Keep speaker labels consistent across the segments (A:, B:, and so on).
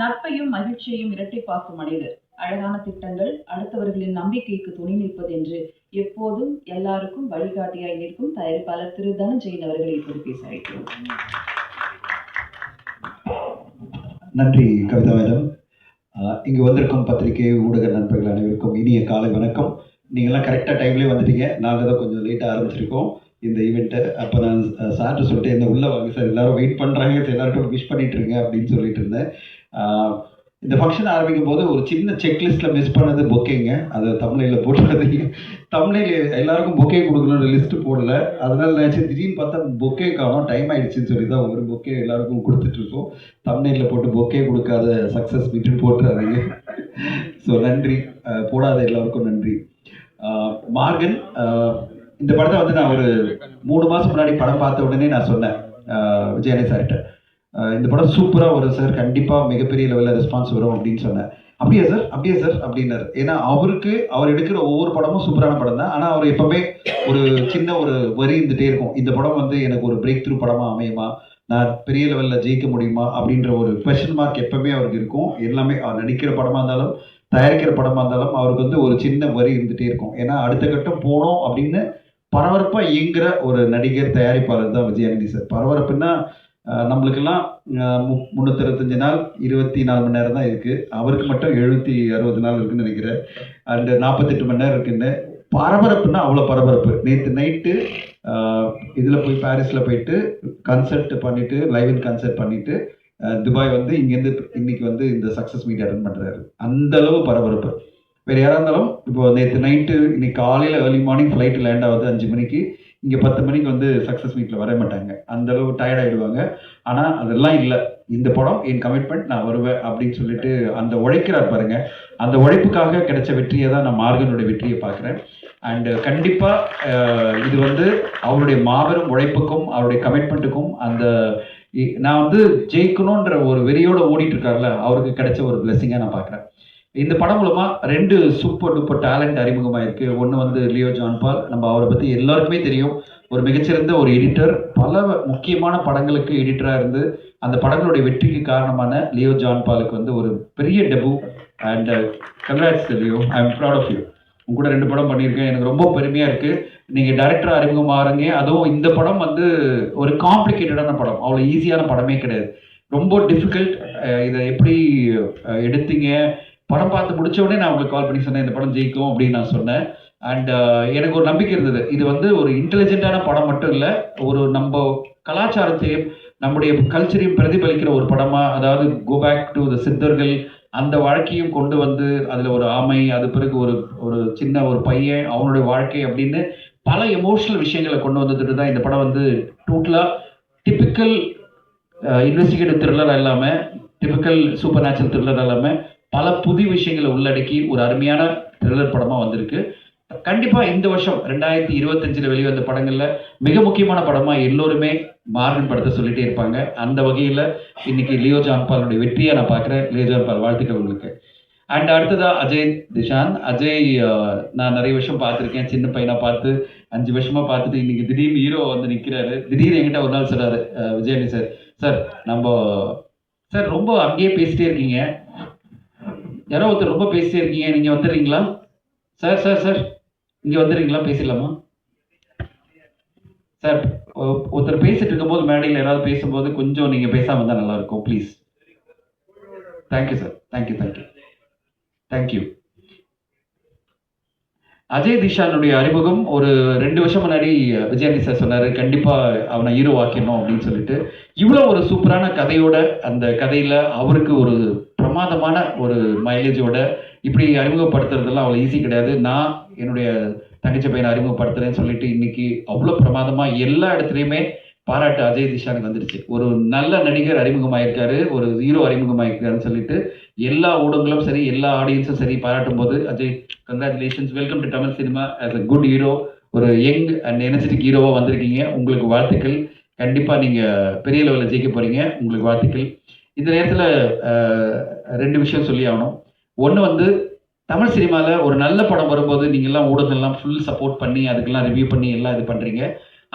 A: நட்பையும் மகிழ்ச்சியையும் இரட்டிப்பாக்கும் மனிதர். அழகான திட்டங்கள் அடுத்தவர்களின் நம்பிக்கைக்கு துணை நிற்பது என்று எப்போதும் எல்லாருக்கும் வழிகாட்டியாய் நிற்கும் தயாரிப்பாளர் திரு. தனஞ்செயன் அவர்களை இப்போது பேச அழைக்கிறோம்.
B: நன்றி கவிதா மேடம். இங்கு வந்திருக்கும் பத்திரிகை ஊடக நண்பர்கள் அனைவருக்கும் இனிய காலை வணக்கம். நீங்கள்லாம் கரெக்டாக டைம்லேயே வந்துட்டீங்க. நாங்கள் தான் கொஞ்சம் லேட்டாக ஆரம்பிச்சிருக்கோம். இந்த ஈவெண்ட்டை அப்போ நான் சார்ட்டு சொல்லிட்டு என்ன உள்ளே வாங்க சார் எல்லாரும் வெயிட் பண்ணுறாங்க சார் எல்லாருக்கும் விஷ் பண்ணிட்டு இருங்க அப்படின்னு சொல்லிட்டு இருந்தேன். இந்த ஃபங்க்ஷன் ஆரம்பிக்கும் போது ஒரு சின்ன செக்லிஸ்ட்டில் மிஸ் பண்ணது பொக்கேங்க அதை தமிழில் போட்டுறது தமிழில் எல்லாருக்கும் பொக்கே கொடுக்கணும்னு லிஸ்ட்டு போடல. அதனால நினச்சி திடீர்னு பார்த்தா பொக்கே காணும். டைம் ஆயிடுச்சுன்னு சொல்லி தான் ஒரு பொக்கே எல்லாருக்கும் கொடுத்துட்ருக்கோம் தமிழில் போட்டு பொக்கே கொடுக்காத சக்ஸஸ் விட்டு போட்டுறாதீங்க. ஸோ நன்றி. போடாத எல்லாருக்கும் நன்றி. மார்கன் இந்த படத்தை வந்து நான் ஒரு மூணு மாதம் முன்னாடி படம் பார்த்த உடனே நான் சொன்னேன். அஹ் சார்கிட்ட இந்த படம் சூப்பராக வரும் சார் கண்டிப்பாக மிகப்பெரிய லெவலில் ரெஸ்பான்ஸ் வரும் அப்படின்னு சொன்னேன். அப்படியா சார் அப்படியா சார் அப்படின்னாரு. ஏன்னா அவருக்கு அவர் எடுக்கிற ஒவ்வொரு படமும் சூப்பரான படம் தான். ஆனால் அவர் எப்பவுமே ஒரு சின்ன ஒரு வரி இருந்துகிட்டே இருக்கும். இந்த படம் வந்து எனக்கு ஒரு பிரேக் த்ரூ படமாக அமையுமா? நான் பெரிய லெவலில் ஜெயிக்க முடியுமா? அப்படின்ற ஒரு கொஷின் மார்க் எப்பவுமே அவருக்கு இருக்கும். எல்லாமே அவர் நடிக்கிற படமாக இருந்தாலும் தயாரிக்கிற படமாக இருந்தாலும் அவருக்கு வந்து ஒரு சின்ன வரி இருந்துகிட்டே இருக்கும். ஏன்னா அடுத்த கட்டம் போனோம் அப்படின்னு பரபரப்பாக இயங்குற ஒரு நடிகர் தயாரிப்பாளர் தான் விஜயானந்தி சார் பரபரப்புன்னா நம்மளுக்கெல்லாம் முந்நூற்றி அறுபத்தஞ்சு நாள் இருபத்தி நாலு மணி நேரம் தான் இருக்குது அவருக்கு மட்டும் எழுபத்தி அறுபது நாள் இருக்குன்னு நினைக்கிறேன். அண்டு நாற்பத்தெட்டு மணி நேரம் இருக்குன்னு. பரபரப்புன்னா அவ்வளோ பரபரப்பு. நேற்று நைட்டு இதில் போய் பாரிஸில் போயிட்டு கன்சர்ட் பண்ணிட்டு லைவ் இன் கன்சர்ட் பண்ணிட்டு துபாய் வந்து இங்கேருந்து இன்னைக்கு வந்து இந்த சக்ஸஸ் மீட் அட்டன் பண்ணுறாரு அந்த அளவு பரபரப்பு. வேறு யாராக இருந்தாலும் இப்போ நேற்று நைட்டு இன்னைக்கு காலையில் ஏர்லி மார்னிங் ஃப்ளைட்டு லேண்ட் ஆகுது அஞ்சு மணிக்கு. இங்கே பத்து மணிக்கு வந்து சக்ஸஸ் மீட்டில் வர மாட்டாங்க. அந்த அளவு டயர்ட் ஆகிடுவாங்க ஆனால் அதெல்லாம் இல்லை. இந்த படம் என் கமிட்மெண்ட் நான் வருவேன் அப்படின்னு சொல்லிட்டு அந்த உழைக்கிறார் பாருங்க. அந்த உழைப்புக்காக கிடைச்ச வெற்றியை தான் நான் மார்கனுடைய வெற்றியை பார்க்குறேன். அண்டு கண்டிப்பாக இது வந்து அவருடைய மாபெரும் உழைப்புக்கும் அவருடைய கமிட்மெண்ட்டுக்கும் அந்த இ- நான் வந்து ஜெயிக்கணுன்ற ஒரு வெறியோட ஓடிட்டு இருக்கார்ல அவருக்கு கிடைச்ச ஒரு பிளெஸிங்காக நான் பார்க்குறேன். இந்த படம் மூலமா ரெண்டு சூப்பர் டூப்பர் டேலண்ட் அறிமுகமாயிருக்கு ஒன்று வந்து லியோ ஜான் பால். நம்ம அவரை பற்றி எல்லாருக்குமே தெரியும். ஒரு மிகச்சிறந்த ஒரு எடிட்டர் பல முக்கியமான படங்களுக்கு எடிட்டராக இருந்து அந்த படங்களுடைய வெற்றிக்கு காரணமான லியோ ஜான் பாலுக்கு வந்து ஒரு பெரிய debut and congrats Leo. I am proud of you உங்க கூட ரெண்டு படம் பண்ணியிருக்கேன். எனக்கு ரொம்ப பெருமையாக இருக்குது நீங்கள் டேரக்டர் அறிமுகமாகறீங்க அதுவும் இந்த படம் வந்து ஒரு காம்ப்ளிகேட்டடான படம். அவ்வளோ ஈஸியான படமே கிடையாது. ரொம்ப டிஃபிகல்ட் uh, இதை எப்படி uh, எடுத்தீங்க? படம் பார்த்து முடிச்ச உடனே நான் உங்களுக்கு கால் பண்ணி சொன்னேன் இந்த படம் ஜெயிக்கும் அப்படின்னு நான் சொன்னேன். அண்ட் uh, எனக்கு ஒரு நம்பிக்கை இருந்தது. இது வந்து ஒரு இன்டெலிஜென்ட்டான படம் மட்டும் இல்லை ஒரு நம்ம கலாச்சாரத்தையும் நம்முடைய கல்ச்சரையும் பிரதிபலிக்கிற ஒரு படமா அதாவது கோ பேக் டு த சித்தர்கள் அந்த வாழ்க்கையும் கொண்டு வந்து அதில் ஒரு ஆமை அது பிறகு ஒரு ஒரு சின்ன ஒரு பையன் அவனுடைய வாழ்க்கை அப்படின்னு பல எமோஷனல் விஷயங்களை கொண்டு வந்துட்டு தான் இந்த படம் வந்து டோட்டலாக டிப்பிக்கல் இன்வெஸ்டிகேட்டிவ் த்ரில்லர் இல்லாமல் டிப்பிக்கல் சூப்பர் நேச்சுரல் த்ரில்லர் இல்லாமல் பல புது விஷயங்களை உள்ளடக்கி ஒரு அருமையான த்ரில்லர் படமாக வந்திருக்கு. கண்டிப்பாக இந்த வருஷம் ரெண்டாயிரத்தி இருபத்தஞ்சில் வெளிவந்த படங்களில் மிக முக்கியமான படமாக எல்லோருமே மார்கன் படத்தை சொல்லிட்டே இருப்பாங்க. அந்த வகையில் இன்னைக்கு லியோ ஜான்பாலுடைய வெற்றியை நான் பார்க்குறேன். லியோ ஜான்பால் வாழ்த்துக்கள் உங்களுக்கு. அண்ட் அடுத்ததா அஜய் திஷான் அஜய் நான் நிறைய வருஷம் பார்த்துருக்கேன். சின்ன பையனா பார்த்து அஞ்சு வருஷமா பார்த்துட்டு இன்னைக்கு திடீர்னு ஹீரோ வந்து நிற்கிறாரு திடீர்னு என்கிட்ட ஒரு நாள் சொல்றாரு அஹ், விஜயனி சார். சார் நம்ம சார் ரொம்ப அங்கேயே பேசிட்டே இருக்கீங்க. யாரோ ஒருத்தர் ரொம்ப பேசிட்டே இருக்கீங்க நீங்கள் வந்துடுறீங்களா? சார் சார் சார் இங்கே வந்துடுறீங்களா? பேசிடலாமா? சார் ஒ- ஒருத்தர் பேசிட்டு இருக்கும்போது மேடையில் யாராவது பேசும்போது கொஞ்சம் நீங்கள் பேசாமல் இருந்தால் நல்லாயிருக்கும் please thank you sir thank you thank you thank you Ajay திஷானுடைய அறிமுகம் ஒரு ரெண்டு வருஷம் முன்னாடி விஜயாந்தி சார் சொன்னார் கண்டிப்பாக அவனை ஹீரோ ஆக்கிடணும் அப்படின்னு சொல்லிட்டு. இவ்வளோ ஒரு சூப்பரான கதையோட அந்த கதையில் அவருக்கு ஒரு பிரமாதமான ஒரு மைலேஜோட இப்படி அறிமுகப்படுத்துறதெல்லாம் அவ்வளோ ஈஸி கிடையாது. நான் என்னுடைய தங்கச்சி பையனை அறிமுகப்படுத்துறேன்னு சொல்லிட்டு இன்னைக்கு அவ்வளோ பிரமாதமாக எல்லா இடத்துலையுமே பாராட்டு அஜய் திஷானுக்கு வந்துருச்சு. ஒரு நல்ல நடிகர் அறிமுகமாயிருக்காரு ஒரு ஹீரோ அறிமுகமாயிருக்காருன்னு சொல்லிட்டு எல்லா ஊடகங்களும் சரி எல்லா ஆடியன்ஸும் சரி பாராட்டும் போது Ajay congratulations welcome to Tamil cinema as a good hero ஒரு யங் அண்ட் எனர்ஜெட்டிக் ஹீரோவாக வந்திருக்கீங்க. உங்களுக்கு வாழ்த்துக்கள். கண்டிப்பாக நீங்கள் பெரிய லெவலில் ஜெயிக்க போகிறீங்க உங்களுக்கு வாழ்த்துக்கள். இந்த நேரத்தில் ரெண்டு விஷயம் சொல்லி ஆகணும். ஒன்று வந்து தமிழ் சினிமாவில் ஒரு நல்ல படம் வரும்போது நீங்கள்லாம் ஊடகங்கள்லாம் ஃபுல் சப்போர்ட் பண்ணி அதுக்கெல்லாம் ரிவ்யூ பண்ணி எல்லாம் இது பண்ணுறீங்க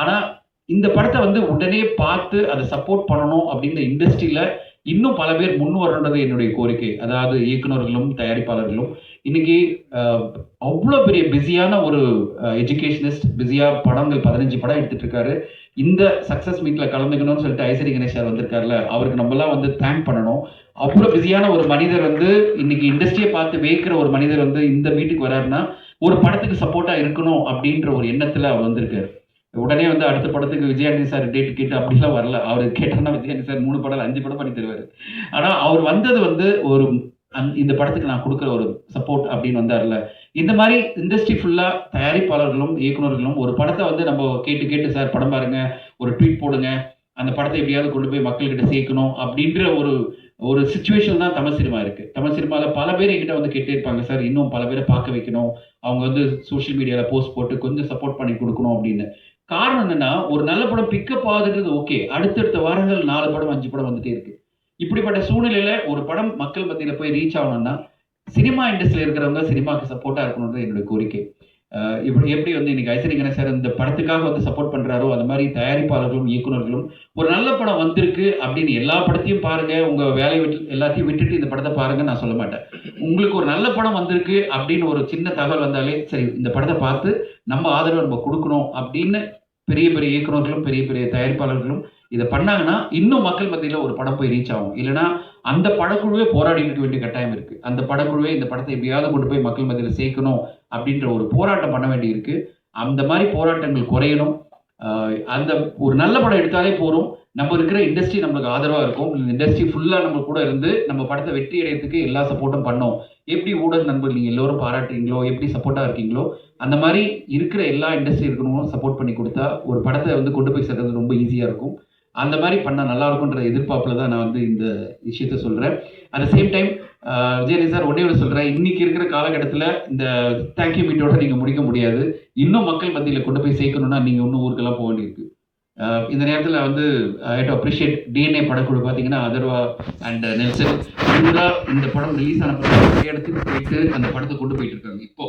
B: ஆனால் இந்த படத்தை வந்து உடனே பார்த்து அதை சப்போர்ட் பண்ணணும் அப்படின்ற இண்டஸ்ட்ரியில் இன்னும் பல பேர் முன் வரணுன்றது என்னுடைய கோரிக்கை. அதாவது இயக்குனர்களும் தயாரிப்பாளர்களும். இன்னைக்கு அவ்வளோ பெரிய பிஸியான ஒரு எஜுகேஷனிஸ்ட் பிஸியாக படங்கள் பதினஞ்சு படம் எடுத்துட்டு இருக்காரு இந்த சக்ஸஸ் மீட்டில் கலந்துக்கணும்னு சொல்லிட்டு ஐசரி கணேஷ் சார் வந்திருக்காருல அவருக்கு நம்மலாம் வந்து தேங்க் பண்ணணும். அவ்வளோ பிஸியான ஒரு மனிதர் வந்து இன்னைக்கு இண்டஸ்ட்ரியை பார்த்து வேக்கிற ஒரு மனிதர் வந்து இந்த மீட்டுக்கு வராருன்னா ஒரு படத்துக்கு சப்போர்ட்டா இருக்கணும் அப்படின்ற ஒரு எண்ணத்துல அவர் வந்திருக்காரு. உடனே வந்து அடுத்த படத்துக்கு விஜயாண்டி சார் டேட் கேட்டு அப்படிலாம் வரல. அவர் கேட்டார்னா விஜயாண்டி சார் மூணு படம் அஞ்சு படம் பண்ணி தருவாரு. ஆனா அவர் வந்தது வந்து ஒரு அந் இந்த படத்துக்கு நான் கொடுக்குற ஒரு சப்போர்ட் அப்படின்னு வந்தார்ல இந்த மாதிரி இண்டஸ்ட்ரி ஃபுல்லாக தயாரிப்பாளர்களும் இயக்குனர்களும் ஒரு படத்தை வந்து நம்ம கேட்டு கேட்டு சார் படம் பாருங்க ஒரு ட்வீட் போடுங்க அந்த படத்தை எப்படியாவது கொண்டு போய் மக்கள்கிட்ட சேர்க்கணும் அப்படின்ற ஒரு ஒரு சுச்சுவேஷன் தான் தமிழ் சினிமா இருக்கு. தமிழ் சினிமாவில் பல பேர் என்கிட்ட வந்து கேட்டே இருப்பாங்க சார் இன்னும் பல பேரை பார்க்க வைக்கணும். அவங்க வந்து சோஷியல் மீடியாவில் போஸ்ட் போட்டு கொஞ்சம் சப்போர்ட் பண்ணி கொடுக்கணும் அப்படின்னு. காரணம் என்னன்னா ஒரு நல்ல படம் பிக்கப் ஆகுதுன்றது ஓகே அடுத்தடுத்த வாரங்கள் நாலு படம் அஞ்சு படம் வந்துட்டே இருக்கு. இப்படிப்பட்ட சூழ்நிலையில ஒரு படம் மக்கள் மத்தியில போய் ரீச் ஆகணும்னா சினிமா இண்டஸ்ட்ரியில் இருக்கிறவங்க சினிமாக்கு சப்போர்ட்டா இருக்கணும்ன்றது என்னுடைய கோரிக்கை. இப்படி எப்படி வந்து இன்னைக்கு ஐசரி கணேசர் சார் இந்த படத்துக்காக வந்து சப்போர்ட் பண்றாரோ அந்த மாதிரி தயாரிப்பாளர்களும் இயக்குனர்களும் ஒரு நல்ல படம் வந்திருக்கு அப்படின்னு எல்லா படத்தையும் பாருங்க. உங்க வேலையை விட்டு எல்லாத்தையும் விட்டுட்டு இந்த படத்தை பாருங்க நான் சொல்ல மாட்டேன். உங்களுக்கு ஒரு நல்ல படம் வந்திருக்கு அப்படின்னு ஒரு சின்ன தகவல் வந்தாலே சரி இந்த படத்தை பார்த்து நம்ம ஆதரவு நம்ம கொடுக்கணும் அப்படின்னு பெரிய பெரிய இயக்குனர்களும் பெரிய பெரிய தயாரிப்பாளர்களும் இதை பண்ணாங்கன்னா இன்னும் மக்கள் மத்தியில் ஒரு படம் போய் ரீச் ஆகும். இல்லைன்னா அந்த படக்குழுவே போராடி இருக்க வேண்டிய கட்டாயம் இருக்கு. அந்த படக்குழுவே இந்த படத்தை எப்படியாவது கொண்டு போய் மக்கள் மத்தியில் சேர்க்கணும் அப்படின்ற ஒரு போராட்டம் பண்ண வேண்டி இருக்கு அந்த மாதிரி போராட்டங்கள் குறையணும். அந்த ஒரு நல்ல படம் எடுத்தாலே போதும். நம்ம இருக்கிற இண்டஸ்ட்ரி நம்மளுக்கு ஆதரவாக இருக்கும். இண்டஸ்ட்ரி ஃபுல்லாக நம்ம கூட இருந்து நம்ம படத்தை வெற்றி அடையிறதுக்கு எல்லா சப்போர்ட்டும் பண்ணோம். எப்படி ஊடக நண்பர்கள் நீங்கள் எல்லோரும் பாராட்டுறீங்களோ எப்படி சப்போர்ட்டாக இருக்கீங்களோ அந்த மாதிரி இருக்கிற எல்லா இண்டஸ்ட்ரி இருக்கணும் சப்போர்ட் பண்ணி கொடுத்தா ஒரு படத்தை வந்து கொண்டு போய் சேர்க்கறது ரொம்ப ஈஸியாக இருக்கும். அந்த மாதிரி பண்ணால் நல்லா இருக்கும்ன்ற எதிர்பார்ப்பில் தான் நான் வந்து இந்த விஷயத்த சொல்கிறேன் at same time Vijay Antony sir ஒன்றே ஒன்று சொல்கிறேன் இன்றைக்கி இருக்கிற காலகட்டத்தில் இந்த தேங்க்யூ மீட்டோட நீங்கள் முடிக்க முடியாது. இன்னும் மக்கள் மத்தியில் கொண்டு போய் சேர்க்கணும்னா நீங்கள் இன்னும் ஊருக்கெல்லாம் போக வேண்டியிருக்கு. இந்த நேரத்தில் வந்து ஐ டு அப்ரிஷியேட் டிஎன்ஏ படக்குழு பார்த்தீங்கன்னா அதர்வா அண்ட் நெல்சன் இந்த படம் ரிலீஸ் ஆன படம். இடத்துக்கு போயிட்டு அந்த படத்தை கொண்டு போயிட்டு இருக்காங்க. இப்போ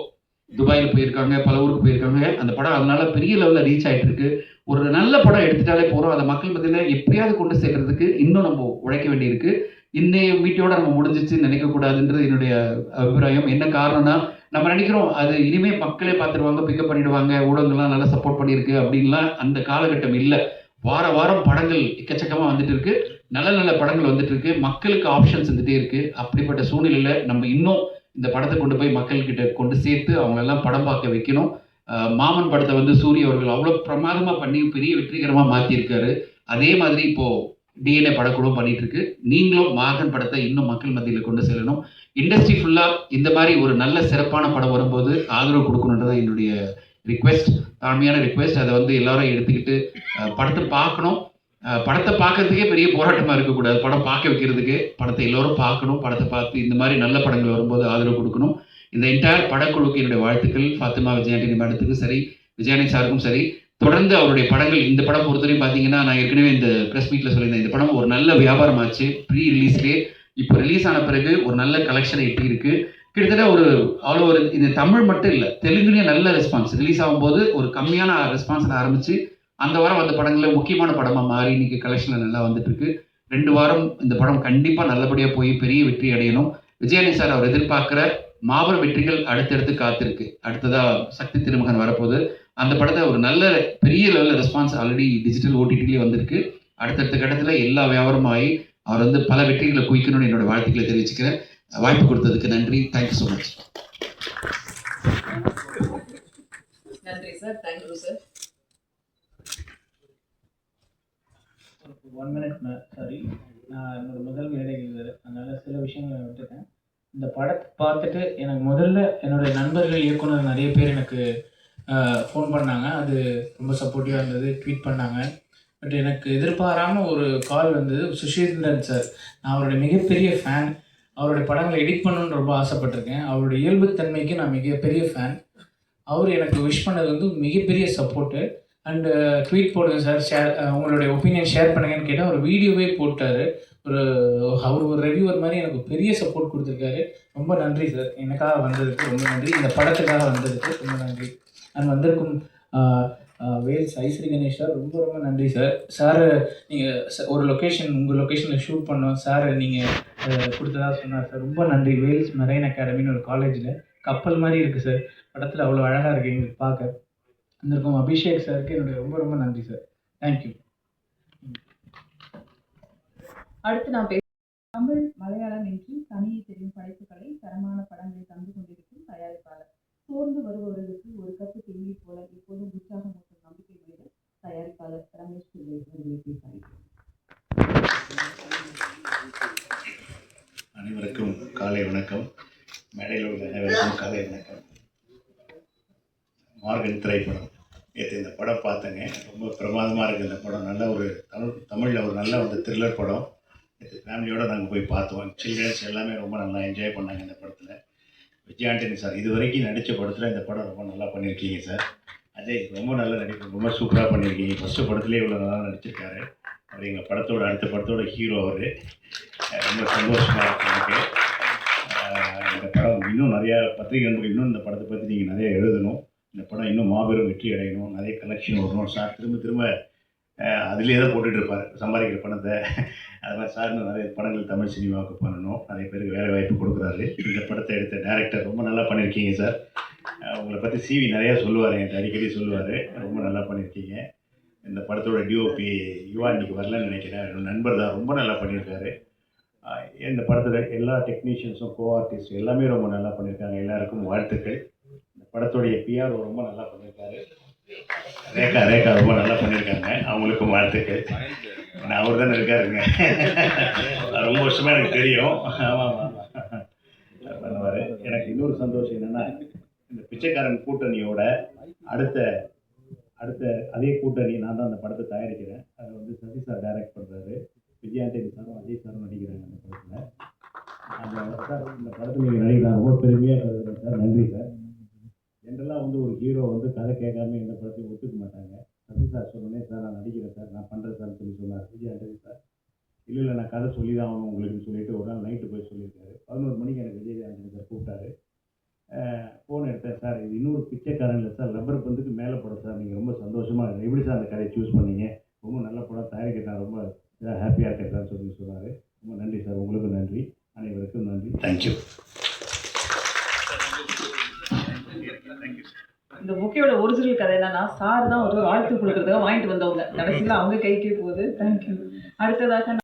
B: துபாயில் போயிருக்காங்க பல ஊருக்கு போயிருக்காங்க. அந்த படம் அதனால பெரிய லெவலில் ரீச் ஆகிட்டு இருக்கு ஒரு நல்ல படம் எடுத்துட்டாலே போகிறோம் அதை மக்கள் மத்தியில் எப்படியாவது கொண்டு சேர்க்கறதுக்கு இன்னும் நம்ம உழைக்க வேண்டியிருக்கு. இந்த மீட்டோட நம்ம முடிஞ்சிச்சு நினைக்கக்கூடாதுன்றது என்னுடைய அபிப்பிராயம். என்ன காரணம்னா நம்ம நினைக்கிறோம் அது இனிமேல் மக்களே பார்த்துருவாங்க பிக்கப் பண்ணிடுவாங்க ஊடகங்கள்லாம் நல்லா சப்போர்ட் பண்ணியிருக்கு அப்படின்லாம் அந்த காலகட்டம் இல்லை. வார வாரம் படங்கள் எக்கச்சக்கமாக வந்துட்டு இருக்கு நல்ல நல்ல படங்கள் வந்துட்டு இருக்கு மக்களுக்கு ஆப்ஷன்ஸ் வந்துட்டே இருக்கு. அப்படிப்பட்ட சூழ்நிலையில நம்ம இன்னும் இந்த படத்தை கொண்டு போய் மக்கள்கிட்ட கொண்டு சேர்த்து அவங்களெல்லாம் படம் பார்க்க வைக்கணும். மாமன் படத்தை வந்து சூரிய அவர்கள் அவ்வளோ பிரமாதமாக பண்ணி பெரிய வெற்றிகரமாக மாற்றியிருக்காரு அதே மாதிரி இப்போ டிஎன்ஏ படக்குழு பண்ணிட்டு இருக்கு நீங்களும் மாகன் படத்தை இன்னும் மக்கள் மத்தியில் கொண்டு செல்லணும். இண்டஸ்ட்ரி ஃபுல்லாக இந்த மாதிரி ஒரு நல்ல சிறப்பான படம் வரும்போது ஆதரவு கொடுக்கணுன்றதான் என்னுடைய ரிக்வெஸ்ட் தாழ்மையான ரிக்வெஸ்ட் அதை வந்து எல்லாரும் எடுத்துக்கிட்டு படத்தை பார்க்கணும். படத்தை பார்க்கறதுக்கே பெரிய போராட்டமாக இருக்கக்கூடாது. படம் பார்க்க வைக்கிறதுக்கு படத்தை எல்லோரும் பார்க்கணும். படத்தை பார்த்து இந்த மாதிரி நல்ல படங்கள் வரும்போது ஆதரவு கொடுக்கணும். இந்த என்டையர் படக்குழுக்கு என்னுடைய வாழ்த்துக்கள். ஃபாத்திமா விஜயாண்டி மேடத்துக்கும் சரி விஜயானி சாருக்கும் சரி. தொடர்ந்து அவருடைய படங்கள் இந்த படம் பொறுத்தவரையும் பார்த்தீங்கன்னா நான் ஏற்கனவே இந்த ப்ரெஸ் மீட்டில் சொல்லியிருந்தேன். இந்த படம் ஒரு நல்ல வியாபாரம் ஆச்சு ப்ரீ ரிலீஸ்லேயே இப்போ ரிலீஸ் ஆன பிறகு ஒரு நல்ல கலெக்ஷனை எட்டி இருக்கு. கிட்டத்தட்ட ஒரு அவ்வளோ ஒரு இது தமிழ் மட்டும் இல்லை தெலுங்குலேயும் நல்ல ரெஸ்பான்ஸ் ரிலீஸ் ஆகும்போது ஒரு கம்மியான ரெஸ்பான்ஸில் ஆரம்பிச்சு அந்த வாரம் வந்த படங்களில் முக்கியமான படமாக மாறி இன்னைக்கு கலெக்ஷனில் நல்லா வந்துட்டு இருக்கு ரெண்டு வாரம் இந்த படம் கண்டிப்பாக நல்லபடியாக போய் பெரிய வெற்றி அடையணும். விஜயானி சார் அவர் எதிர்பார்க்குற மாபெரும் வெற்றிகள் அடுத்தடுத்து காத்திருக்கு. அடுத்ததா சக்தி திருமகன் வரப்போகுது. அந்த படத்தை ஒரு நல்ல பெரிய லெவலில் ரெஸ்பான்ஸ் ஆல்ரெடி டிஜிட்டல் ஓடிடிலேயே வந்திருக்கு. அடுத்தடுத்த கட்டத்தில் எல்லா வியாபாரமும் ஆகி அவர் வந்து பல வெற்றிகளை குவிக்கணும்னு என்னோட வாழ்த்துக்களை தெரிவிச்சுக்கிறேன். வாய்ப்பு கொடுத்ததுக்கு நன்றி. தேங்க்யூ ஸோ மச்
C: நன்றி sir. Thank you sir
D: one minute sorry நான் என்னோட முதல் வேலைகள் வேறு. அதனால சில விஷயங்களை விட்டுருக்கேன் விட்டுட்டேன். இந்த படத்தை பார்த்துட்டு எனக்கு முதல்ல என்னுடைய நண்பர்கள் இயக்குனர் நிறைய பேர் எனக்கு ஃபோன் பண்ணாங்க. அது ரொம்ப சப்போர்ட்டிவாக இருந்தது. ட்வீட் பண்ணாங்க. பட் எனக்கு எதிர்பாராமல் ஒரு கால் வந்தது. சுஷீந்திரன் சார் நான் அவருடைய மிகப்பெரிய ஃபேன் அவருடைய படங்களை எடிட் பண்ணணும்னு ரொம்ப ஆசைப்பட்டிருக்கேன். அவருடைய இயல்புத்தன்மைக்கு நான் மிகப்பெரிய ஃபேன் அவர் எனக்கு விஷ் பண்ணது வந்து மிகப்பெரிய சப்போர்ட்டு அண்டு ட்வீட் uh, போடுங்க சார் ஷேர் uh, உங்களுடைய ஒப்பீனியன் ஷேர் பண்ணுங்கன்னு கேட்டால் ஒரு வீடியோவே போட்டார். ஒரு அவர் ஒரு ரெவியூவர் மாதிரி எனக்கு பெரிய சப்போர்ட் கொடுத்துருக்காரு. ரொம்ப நன்றி சார் எனக்காக வந்ததுக்கு ரொம்ப நன்றி. இந்த படத்துக்காக வந்ததுக்கு ரொம்ப நன்றி. அண்ட் வந்திருக்கும் வேல்ஸ் ஐஸ்ரீ கணேஷ் சார் ரொம்ப ரொம்ப நன்றி சார் சார் நீங்கள் ஒரு லொக்கேஷன் உங்கள் லொக்கேஷனில் ஷூட் பண்ணோம். சார் நீங்கள் கொடுத்ததா சொன்னார் சார் ரொம்ப நன்றி. வேல்ஸ் மெரைன் அகாடமின்னு ஒரு காலேஜில் கப்பல் மாதிரி இருக்குது சார் படத்தில் அவ்வளோ அழகாக இருக்குது எங்களுக்கு பார்க்க. வந்திருக்கோம். அபிஷேக் சாருக்கு என்னுடைய ரொம்ப ரொம்ப நன்றி சார் தேங்க்யூ
A: அடுத்து நான் தமிழ் மலையாளம் என்று தனியே தெரியும் படைப்புகளை தரமான படங்களை தந்து கொண்டிருக்கும் தயாரிப்பாளர். சோர்ந்து வருபவர்களுக்கு ஒரு கப்பு தேநீர் போல எப்போதும் உற்சாகம் மற்றும் நம்பிக்கை மனிதர் தயாரிப்பாளர் ரமேஷ் பிள்ளை அவர்களை பேச அழைக்கிறேன்.
E: அனைவருக்கும் காலை வணக்கம் மேடையில் உள்ள அனைவருக்கும் காலை வணக்கம் மார்கன் திரைப்படம் நேற்று இந்த படம் பார்த்தேங்க ரொம்ப பிரமாதமாக இருக்குது இந்த படம். நல்ல ஒரு தமிழ் தமிழில் ஒரு நல்ல ஒரு த்ரில்லர் படம். ஃபேமிலியோடு நாங்கள் போய் பார்த்தோம். சில்ட்ரன்ஸ் எல்லாமே ரொம்ப நல்லா என்ஜாய் பண்ணாங்க இந்த படத்தில். விஜய் ஆண்டனி சார் இது வரைக்கும் நடித்த படத்தில் இந்த படம் ரொம்ப நல்லா பண்ணியிருக்கீங்க சார். அஜய் ரொம்ப நல்லா நடிப்பு ரொம்ப சூப்பராக பண்ணியிருக்கீங்க ஃபஸ்ட்டு படத்துலேயே இவ்வளோ நல்லா நடிச்சிருக்காரு. அவர் எங்கள் படத்தோட அடுத்த படத்தோட ஹீரோ அவர். ரொம்ப சந்தோஷமாக இருக்கு எனக்கு. இந்த படம் இன்னும் நிறையா பத்திரிகை நண்பர்கள் இன்னும் இந்த படத்தை பற்றி நீங்கள் நிறையா எழுதணும். இந்த படம் இன்னும் மாபெரும் வெற்றி அடையணும். நிறைய கலெக்ஷன் வரணும் சார் திரும்ப திரும்ப அதிலே தான் போட்டுட்டு இருப்பார். சம்பாதிக்கிற பணத்தை. அது மாதிரி சார் நிறைய படங்கள் தமிழ் சினிமாவுக்கு பண்ணணும். நிறைய பேருக்கு வேலை வாய்ப்பு கொடுக்குறாரு. இந்த படத்தை எடுத்த டேரக்டர் ரொம்ப நல்லா பண்ணியிருக்கீங்க சார். உங்களை பற்றி சிவி நிறையா சொல்லுவார் என்கிட்ட அடிக்கடி சொல்லுவார். ரொம்ப நல்லா பண்ணியிருக்கீங்க. இந்த படத்தோட டிஓபி யுவா இன்னைக்கு வரலன்னு நினைக்கிறேன். என்னோட நண்பர் தான் ரொம்ப நல்லா பண்ணியிருக்காரு. இந்த படத்தில் எல்லா டெக்னீஷியன்ஸும் கோ ஆர்டிஸ்ட் எல்லாமே ரொம்ப நல்லா பண்ணியிருக்காங்க. எல்லாருக்கும் வாழ்த்துக்கள். படத்துடைய பிஆர் ரொம்ப நல்லா பண்ணியிருக்காரு ரேகா ரேகா ரொம்ப நல்லா பண்ணியிருக்காங்க அவங்களுக்கும் வாழ்த்துக்கள். நான் அவர் தானே இருக்காருங்க. ரொம்ப வருஷமாக எனக்கு தெரியும். ஆமாம் ஆமாம் பண்ணுவார். எனக்கு இன்னொரு சந்தோஷம் என்னென்னா இந்த பிச்சைக்காரன் கூட்டணியோட அடுத்த அடுத்த அதே கூட்டணி நான் தான் அந்த படத்தை தயாரிக்கிறேன். அதை வந்து சசி சார் டைரக்ட் பண்ணுறாரு விஜயாண்டனி சாரும் அஜய் சாரும் நடிக்கிறாங்க அந்த படத்தில். அந்த படத்தில் நீங்கள் நடிக்கிறாங்க. ரொம்ப பெருமையாக சார் நன்றி சார் வந்து ஒரு ஹீரோ வந்து கதை கேட்காம எந்த படத்தையும் ஒத்துக்க மாட்டாங்க. சசி சார் சொன்னே சார் நான் நடிக்கிறேன் சார். நான் பண்ணுறேன் சார் சொல்லி சொன்னார். விஜய் விஜயாண்டனி சார்? இல்லை இல்லை நான் கதை சொல்லி தான் ஆகணும் உங்களுக்குன்னு சொல்லிட்டு ஒரு நாள் நைட்டு போய் சொல்லியிருக்காரு. பதினோரு மணிக்கு எனக்கு விஜய் ஆண்டனி சார் கூப்பிட்டாரு. ஃபோன் எடுத்தேன் சார் இது இன்னொரு பிச்சைக்காரன் இல்லை சார். ரப்பர் பந்துக்கு மேலே படம் சார். நீங்கள் ரொம்ப சந்தோஷமாக இருக்கு எப்படி சார் அந்த கதையை சூஸ் பண்ணீங்க? ரொம்ப நல்ல படம். தயாரிக்க நான் ரொம்ப ஹாப்பியாக இருக்கேன் சார் சொல்லி சொன்னார். ரொம்ப நன்றி சார். உங்களுக்கும் நன்றி. அனைவருக்கும் நன்றி. தேங்க்யூ
A: இந்த புக்கையோட ஒரிஜினல் கதை என்னன்னா சார் தான் ஒரு வாழ்த்து கொடுக்கறதுக்காக வாங்கிட்டு வந்தவங்க. கடைசியில் அவங்க கைக்கே போகுது. தேங்க்யூ அடுத்ததாக